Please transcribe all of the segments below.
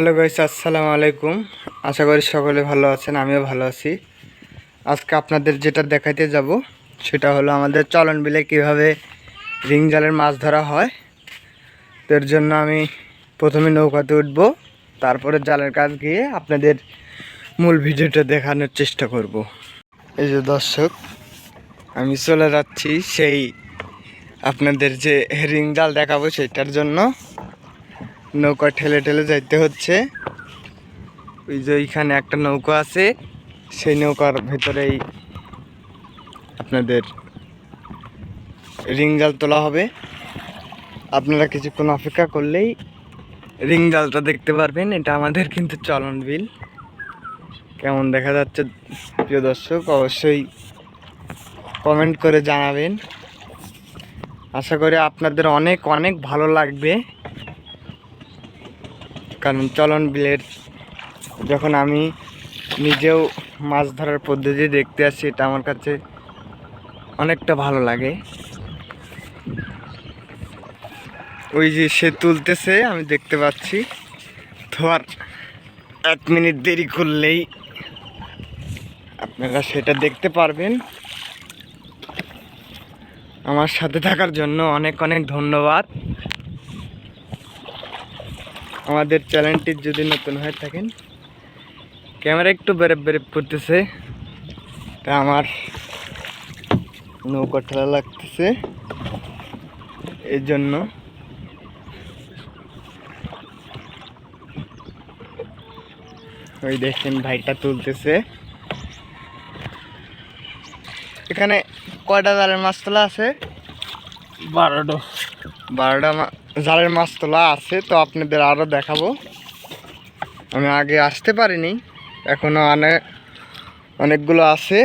Hello guys, আসসালামু আলাইকুম। আশা করি সকলে ভালো আছেন, আমিও ভালো আছি। আজকে আপনাদের যেটা দেখাইতে যাব, সেটা হলো আমাদের চলন বিলে কীভাবে রিং জালের মাছ ধরা হয়। তো এর জন্য আমি প্রথমে নৌকাতে উঠব, তারপরে জালের কাজ গিয়ে আপনাদের মূল ভিডিওটা দেখানোর চেষ্টা করব। এই যে দর্শক, আমি চলে যাচ্ছি সেই আপনাদের যে রিং জাল দেখাবো, সেটার জন্য। নৌকা ঠেলে ঠেলে যাইতে হচ্ছে। ওই যে ওইখানে একটা নৌকা আছে, সেই নৌকার ভেতরেই আপনাদের রিং জাল তোলা হবে। আপনারা কিছুক্ষণ অপেক্ষা করলেই রিং জালটা দেখতে পারবেন, এটা আমাদের কিন্তু চলন বিল। কেমন দেখা যাচ্ছে, প্রিয় দর্শক, অবশ্যই কমেন্ট করে জানাবেন। আশা করি আপনাদের অনেক অনেক ভালো লাগবে। কারণ চলন বিলের যখন আমি নিজেও মাছ ধরার পদ্ধতি দেখতে আসি, এটা আমার কাছে অনেকটা ভালো লাগে। ওই যে সে তুলতেছে, আমি দেখতে পাচ্ছি। আর এক মিনিট দেরি করলেই আপনারা সেটা দেখতে পারবেন। আমার সাথে থাকার জন্য অনেক অনেক ধন্যবাদ। আমাদের চ্যানেলটি যদি নতুন হয়ে থাকেন, ক্যামেরা একটু বেরেপ বেরেপ করতেছে তা আমার নৌকা ঠেলা লাগতেছে এই জন্য ওই দেখেন ভাইটা তুলতেছে। এখানে কয়টা জালের মাছ তোলা আছে? বারোটো। বারোটা জালের মাছ তোলা আছে তো আপনাদের আরও দেখাবো। আমি আগে আসতে পারিনি এখনও অনেক অনেকগুলো আছে।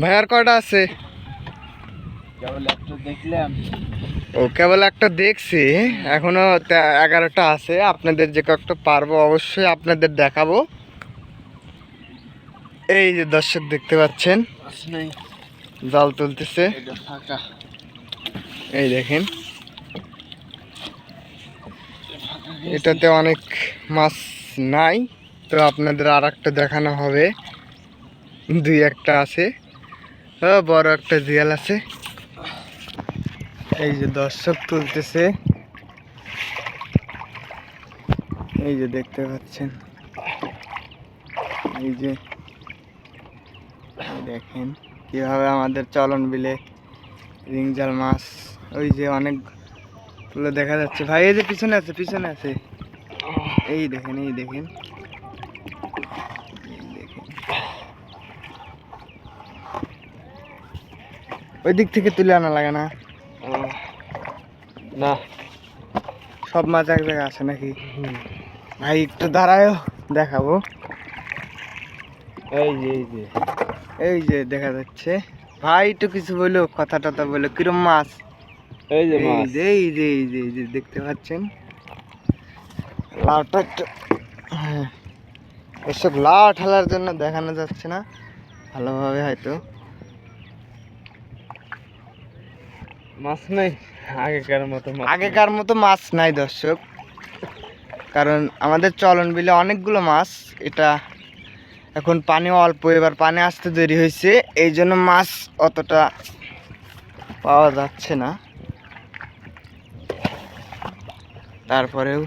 ভাই আর কয়টা আছে? দেখলাম। ও কেবল একটা দেখছি এখনও এগারোটা আছে। আপনাদের যে কয়েকটা পারব অবশ্যই আপনাদের দেখাবো। এই যে দর্শক দেখতে পাচ্ছেন জাল তুলতেছে। এই দেখেন। এটাতে অনেক মাছ নাই। তো আপনাদের আর একটা দেখানো হবে। দুই একটা আছে। বড় একটা জিয়াল আছে। এই যে দর্শক তুলতেছে। এই যে দেখতে পাচ্ছেন। এই যে দেখেন কীভাবে আমাদের চলন বিলে রিংজাল মাছ, ওই যে অনেক দেখা যাচ্ছে। ভাই এই যে পিছনে আছে পিছনে আছে। এই দেখেন এই দেখেন। ওই দিক থেকে তুলে আনা লাগে না? না। সব মাছ এক জায়গায় আছে নাকি? ভাই একটু দাঁড়ায়ও দেখাবো। এই যে এই যে। এই যে দেখা যাচ্ছে। ভাই একটু কিছু বলল কথা টথা বলল কিরম মাছ? এই যে মাছ। এই যে এই যে এই যে দেখতে পাচ্ছেন? লাউটা একটু এসব লাউ ঠেলার জন্য দেখানো যাচ্ছে না ভালোভাবে হয়তো। মাছ নাই? আগেকার মতো আগেকার মতো মাছ নাই দর্শক। কারণ আমাদের চলন বিলে অনেকগুলো মাছ এটা এখন পানি অল্প এবার পানি আসতে দেরি হয়েছে এই জন্য মাছ অতটা পাওয়া যাচ্ছে না। তারপরেও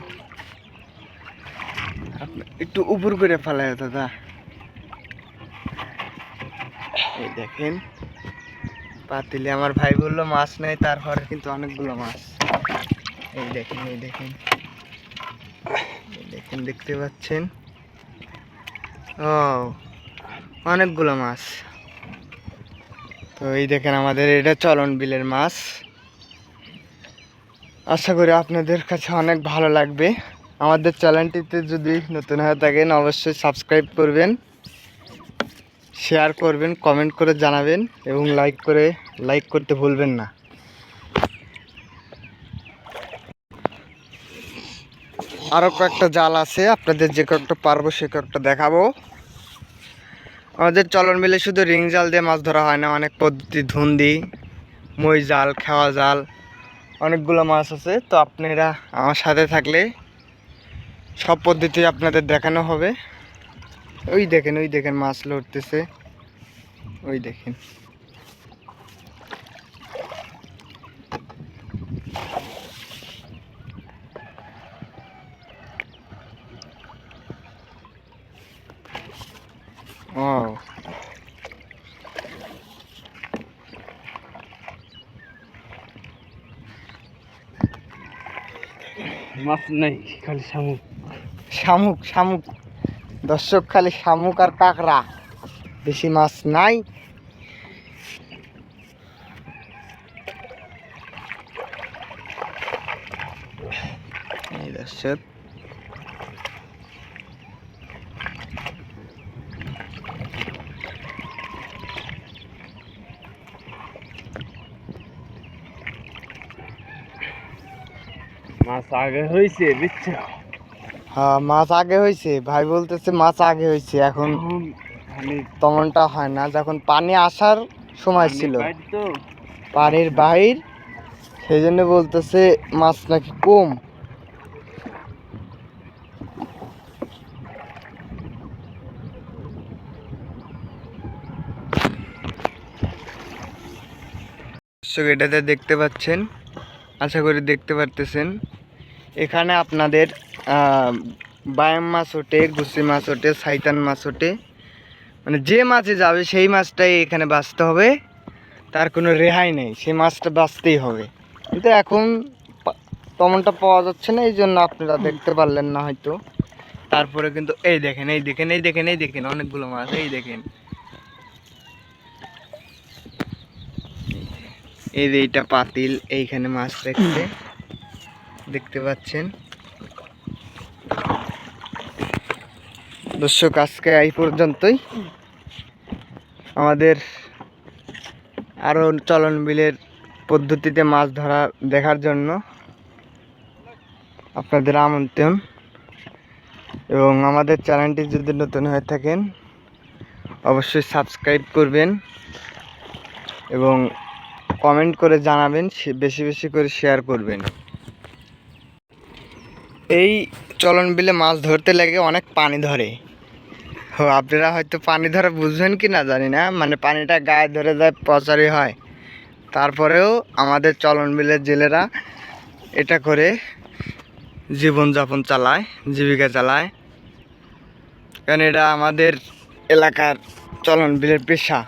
একটু উপর করে ফেলায় দাদা। এই দেখেন পাতিলে আমার ভাই বলল, মাছ নেই, তারপরে কিন্তু অনেকগুলো মাছ। এই দেখেন এই দেখেন দেখেন, দেখতে পাচ্ছেন? ও অনেকগুলো মাছ। তো এই দেখেন আমাদের এটা চলন বিলের মাছ। আশা করি আপনাদের কাছে অনেক ভালো লাগবে। আমাদের চ্যানেলটিতে যদি নতুন হয়ে থাকেন, অবশ্যই সাবস্ক্রাইব করবেন, শেয়ার করবেন, কমেন্ট করে জানাবেন এবং লাইক করে, লাইক করতে ভুলবেন না। আরও কয়েকটা জাল আছে, আপনাদের যে কয়েকটা পারব সে কয়েকটা দেখাবো। আমাদের চলন মিলে শুধু রিং জাল দিয়ে মাছ ধরা হয় না, অনেক পদ্ধতি, ধুন্দি, মই জাল, খেওয়া জাল অনেকগুলো মাছ আছে, তো আপনারা আমার সাথে থাকলে সব পদ্ধতি আপনাদের দেখানো হবে। ওই দেখেন ওই দেখেন মাছ লড়তেছে। ওই দেখেন ও মাছ নেই, খালি শামুক। শামুক শামুক। দর্শক, খালি শামুক আর কাঁকড়া। বেশি মাছ নাই। দর্শক মাছ আগে হয়েছে বুঝছ? হ্যাঁ মাছ আগে হয়েছে ভাই বলতেছে মাছ আগে হয়েছে এখন তেমনটা হয় না। যখন পানি আসার সময় ছিল। পানির বাহির সেই জন্য বলতেছে মাছ নাকি কম। এটাতে দেখতে পাচ্ছেন আশা করি দেখতে পারতেছেন। এখানে আপনাদের বায়াম মাছ ওঠে গুসি মাছ ওঠে সাইতান মাছ ওঠে মানে যে মাছে যাবে সেই মাছটাই এখানে বাঁচতে হবে। তার কোনো রেহাই নেই সেই মাছটা বাঁচতেই হবে। কিন্তু এখন তেমনটা পাওয়া যাচ্ছে না এই জন্য আপনারা দেখতে পারলেন না হয়তো। তারপরে কিন্তু এই দেখেন এই দেখেন এই দেখেন এই দেখেন অনেকগুলো মাছ এই দেখেন। এই যে এইটা পাতিল এইখানে মাছ দেখতে। দেখতে পাচ্ছেন। দর্শক, আজকে এই পর্যন্তই। আমাদের আরও চলন বিলের পদ্ধতিতে মাছ ধরা দেখার জন্য আপনাদের আমন্ত্রণ। এবং আমাদের চ্যানেলটি যদি নতুন হয়ে থাকেন, অবশ্যই সাবস্ক্রাইব করবেন এবং কমেন্ট করে জানাবেন বেশি বেশি করে শেয়ার করবেন। এই চলন বিলে মাছ ধরতে লেগে অনেক পানি ধরে। ও আপনারা হয়তো পানি ধরে বুঝবেন কি না জানি না মানে পানিটা গায়ে ধরে যায়, পচারি হয়। তারপরেও আমাদের চলন বিলের জেলেরা এটা করে জীবনযাপন চালায়, জীবিকা চালায়। কারণ এটা আমাদের এলাকার চলন বিলের পেশা।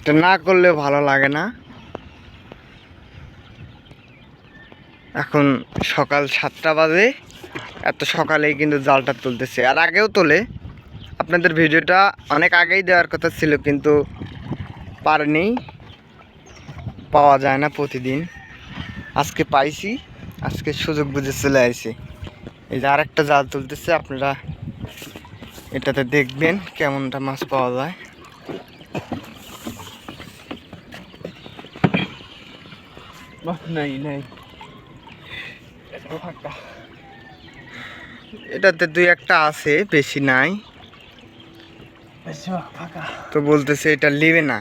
এটা না করলে ভালো লাগে না। এখন সকাল সাতটা বাজে। এত সকালেই কিন্তু জালটা তুলতেছে। আর আগেও তোলে। আপনাদের ভিডিওটা অনেক আগেই দেওয়ার কথা ছিল, কিন্তু পারেনি। পাওয়া যায় না প্রতিদিন। আজকে পাইছি। আজকে সুযোগ বুঝে চলে আসি এই যে আরেকটা জাল তুলতেছে, আপনারা এটাতে দেখবেন কেমনটা মাছ পাওয়া যায়। নাই নাই। ফাঁকা। এটাতে দুই একটা আছে বেশি নাই। ফাঁকা। তো বলতেছে এটা নেবে না।